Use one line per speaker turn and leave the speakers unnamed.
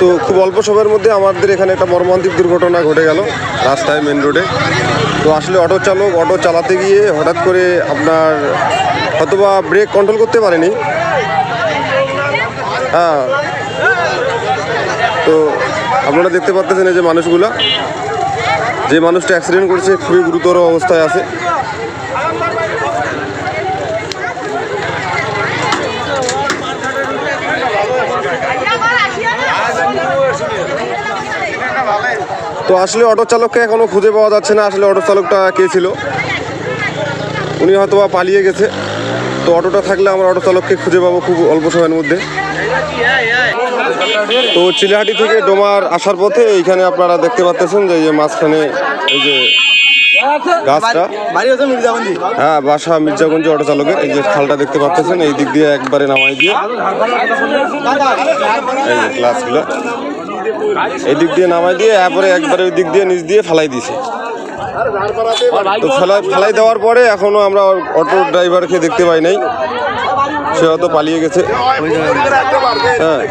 তো খুব অল্প সময়ের মধ্যে আমাদের এখানে একটা মর্মান্তিক দুর্ঘটনা ঘটে গেল রাস্তায় মেন রোডে তো আসলে অটো চালক অটো চালাতে গিয়ে হঠাৎ করে আপনার হয়তোবা ব্রেক কন্ট্রোল করতে পারেনি। হ্যাঁ। তো আপনারা দেখতে পাচ্ছেন এই যে মানুষগুলা, যে মানুষটা অ্যাক্সিডেন্ট করেছে, খুবই গুরুতর অবস্থায় আছে। তো আসলে অটো চালককে এখনও খুঁজে পাওয়া যাচ্ছে না, আসলে অটো চালকটা কে ছিল? উনি হয়তো বা পালিয়ে গেছে। তো অটোটা থাকলে আমরা অটো চালককে খুঁজে পাবো খুব অল্প সময়ের মধ্যে। তো চিলাহাটি থেকে ডোমার আসার পথে এইখানে আপনারা দেখতে পাচ্ছেন যে মাঝখানে এই যে গাছটা। হ্যাঁ বাসা মির্জাগঞ্জ অটো চালকের, এই যে খালটা দেখতে পাচ্ছেন, এই দিক দিয়ে একবারে নামাই দিয়ে। ক্লাসগুলো এই দিক দিয়ে নামাই দিয়ে, এরপরে একবারে ওই দিক দিয়ে, নিচ দিয়ে ফেলাই দিছে। তো ফেলাই ফেলাই দেওয়ার পরে এখনও আমরা অটো ড্রাইভারকে দেখতে পাই নাই। সে হয়তো পালিয়ে গেছে। হ্যাঁ।